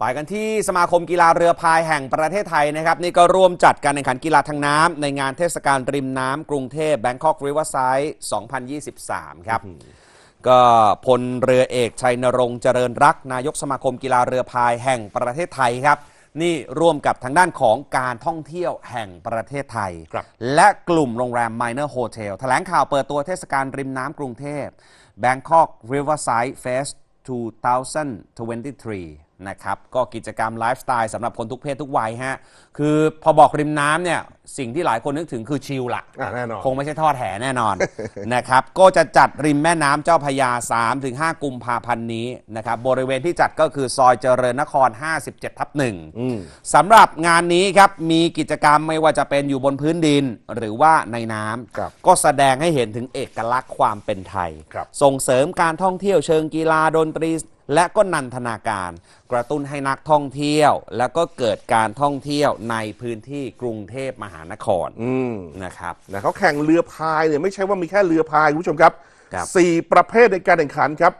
ไปกันที่สมาคมกีฬาเรือพายแห่งประเทศไทยนะครับ นี่ก็ร่วมจัดการแข่งขันกีฬาทางน้ำในงานเทศกาลริมน้ำกรุงเทพ Bangkok Riverside 2023 ครับ ก็พลเรือเอกชัยนรงค์เจริญรัก นายกสมาคมกีฬาเรือพายแห่งประเทศไทยครับ นี่ร่วมกับทางด้านของการท่องเที่ยวแห่งประเทศไทยครับและกลุ่มโรงแรม Minor Hotel แถลงข่าวเปิดตัวเทศกาลริมน้ำกรุงเทพ Bangkok Riverside Fest 2023 นะครับก็กิจกรรมไลฟ์สไตล์สำหรับคนทุกเพศทุกวัยฮะคือพอบอกริมน้ำเนี่ยสิ่งที่หลายคนนึกถึงคือชิลละอะแน่นอน คงไม่ใช่ทอดแหแน่นอน นะครับก็จะจัดริมแม่น้ำเจ้าพระยา 3-5 กุมภาพันธ์นี้นะครับบริเวณที่จัดก็คือซอยเจริญนคร 57 ทับหนึ่งอืม สำหรับงานนี้ครับมีกิจกรรมไม่ว่าจะเป็นอยู่บนพื้นดินหรือว่าในน้ครับำก็แสดงให้เห็นถึงเอกลักษณ์ความเป็นไทยครับส่งเสริมการท่องเที่ยวเชิงกีฬาดนตรี และก็นันทนาการ กระตุ้นให้นักท่องเที่ยว แล้วก็เกิดการท่องเที่ยวในพื้นที่กรุงเทพมหานครอืมนะครับ นะเขาแข่งเรือพายเนี่ยไม่ใช่ว่ามีแค่เรือพายคุณผู้ชมครับครับ สี่ประเภทในการแข่งขันครับ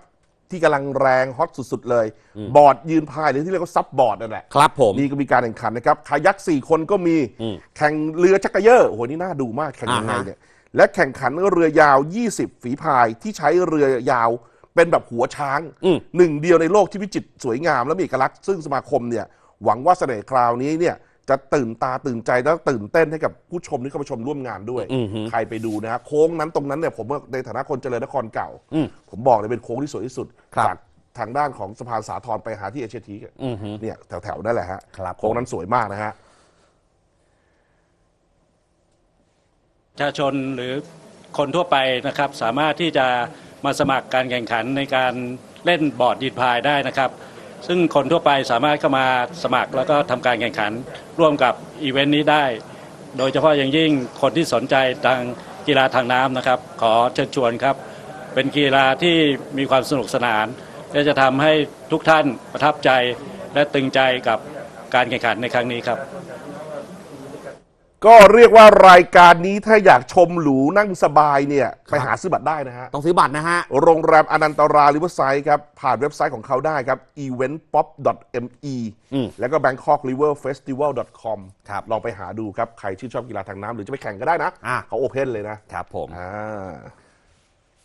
ที่กำลังแรงฮอตสุดๆเลย บอร์ดยืนพายหรือที่เรียกว่าซับบอร์ดนั่นแหละ ครับผม นี่ก็มีการแข่งขันนะครับคายักสี่คนก็มี อืมแข่งเรือจักรเยอร์โอ้โห นี่น่าดูมาก แข่งยังไงอ่าฮะ เนี่ย และแข่งขันเรือยาว 20 ฝีพายที่ใช้เรือยาว เป็นแบบหัวช้างอืมหนึ่งเดียวในโลกที่วิจิตรสวยงามและมีเอกลักษณ์ซึ่งสมาคมเนี่ยหวังว่าเสน่ห์คราวนี้เนี่ยจะตื่นตาตื่นใจแล้วตื่นเต้นให้กับผู้ชมที่เข้ามาชมร่วมงานด้วยอือฮึใครไปดูนะฮะโค้งนั้นตรงนั้นเนี่ยผมว่าในฐานะคนเจริญนครเก่าอืมผมบอกเลยเป็นโค้งที่สวยที่สุดครับจากทางด้านของสะพานสาทรไปหาที่เอเชียทีอือฮึเนี่ยแถวๆนั่นแหละฮะครับโค้งนั้นสวยมากนะฮะประชาชนหรือคนทั่วไปนะครับสามารถที่จะ มาสมัครการแข่งขันในการเล่นบอร์ดยืนพายได้นะครับ ซึ่งคนทั่วไปสามารถเข้ามาสมัครแล้วก็ทำการแข่งขันร่วมกับอีเวนต์นี้ได้ โดยเฉพาะอย่างยิ่งคนที่สนใจทางกีฬาทางน้ำนะครับ ขอเชิญชวนครับ เป็นกีฬาที่มีความสนุกสนาน และจะทำให้ทุกท่านประทับใจและตึงใจกับการแข่งขันในครั้งนี้ครับ ก็เรียกว่ารายการนี้ถ้าอยากชมหรูนั่งสบายเนี่ย ไปหาซื้อบัตรได้นะฮะ ต้องซื้อบัตรนะฮะ โรงแรมอนันตราริเวอร์ไซด์ครับ ผ่านเว็บไซต์ของเขาได้ครับ eventpop.me อืมแล้วก็ bangkokriverfestival.com ครับลองไปหาดูครับ ใครชื่นชอบกีฬาทางน้ำหรือจะไปแข่งก็ได้นะอะเขาโอเพนเลยนะครับผมอ่า